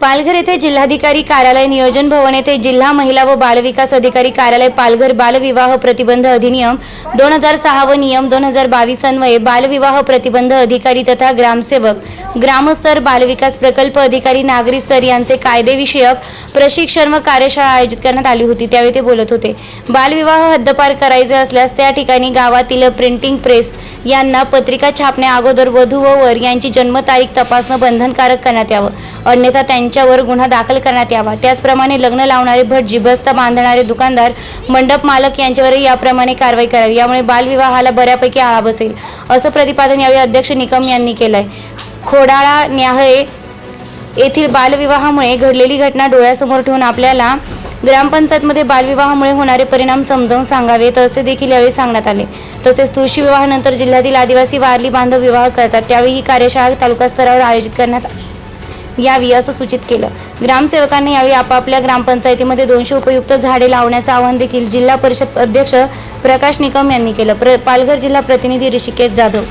पालघर येथे जिल्हाधिकारी कार्यालय नियोजन भवन येथे जिल्हा महिला व बालविकास अधिकारी कार्यालय पालघर बालविवाह प्रतिबंध अधिनियम दोन हजार सहा व नियम दोन हजार बावीस अन्वये बालविवाह प्रतिबंध अधिकारी तथा ग्रामसेवक ग्रामस्तर बालविकास प्रकल्प अधिकारी नागरी स्तर यांचे कायदेविषयक प्रशिक्षण व कार्यशाळा आयोजित करण्यात आली होती. त्यावेळी ते बोलत होते. बालविवाह हद्दपार करायचे असल्यास त्या ठिकाणी गावातील प्रिंटिंग प्रेस यांना पत्रिका छापण्या अगोदर वधू व वर यांची जन्मतारीख तपासणं बंधनकारक करण्यात यावं. अन्यथा यांच्यावर गुन्हा दाखल करण्यात यावा. त्याचप्रमाणे लग्न लावणारे भट जिबस्ता बांधणारे दुकानदार मंडप मालक यांच्यावरही याप्रमाणे कारवाई करावी. यामुळे बालविवाहाला बऱ्यापैकी आळा बसेल असं प्रतिपादन यावेळी अध्यक्ष निकम यांनी केलंय. खोडाळा न्याहळे येथील बालविवाहामुळे घडलेली घटना डोळ्यासमोर ठेवून आपल्याला ग्रामपंचायतमध्ये बालविवाहामुळे होणारे परिणाम समजावून सांगावेत असे देखील यावेळी सांगण्यात आले. तसेच तुळशी विवाहानंतर जिल्ह्यातील आदिवासी वारली बांधव विवाह करतात. त्यावेळी ही कार्यशाळा तालुका स्तरावर आयोजित करण्यात यावी असं सूचित केलं. ग्रामसेवकांनी यावेळी आपापल्या ग्रामपंचायतीमध्ये दोनशे उपयुक्त झाडे लावण्याचं आवाहन देखील जिल्हा परिषद अध्यक्ष प्रकाश निकम यांनी केलं. प्र पालघर जिल्हा प्रतिनिधी ऋषिकेश जाधव